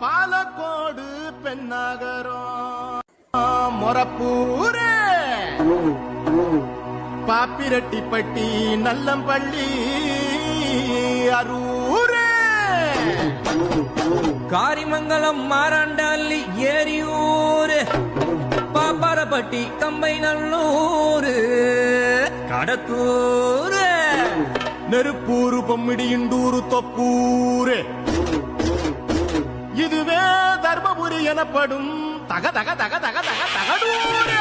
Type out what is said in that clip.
பாலக்கோடு பெண்ணாகரம். மொரப்பூரே. பாப்பிரெட்டிப்பட்டி நல்லம்பள்ளி அரூரே. காரிமங்கலம் மாராண்டாள்ளி ஏரியூர். பாப்பாரப்பட்டி கம்பை நல்லூர் கடத்தூர். நெருப்பூரு பொம்மிடியுண்டூரு தொப்பூரே. இதுவே தர்மபுரி எனப்படும். தக தக தக தக தக தகடூர்.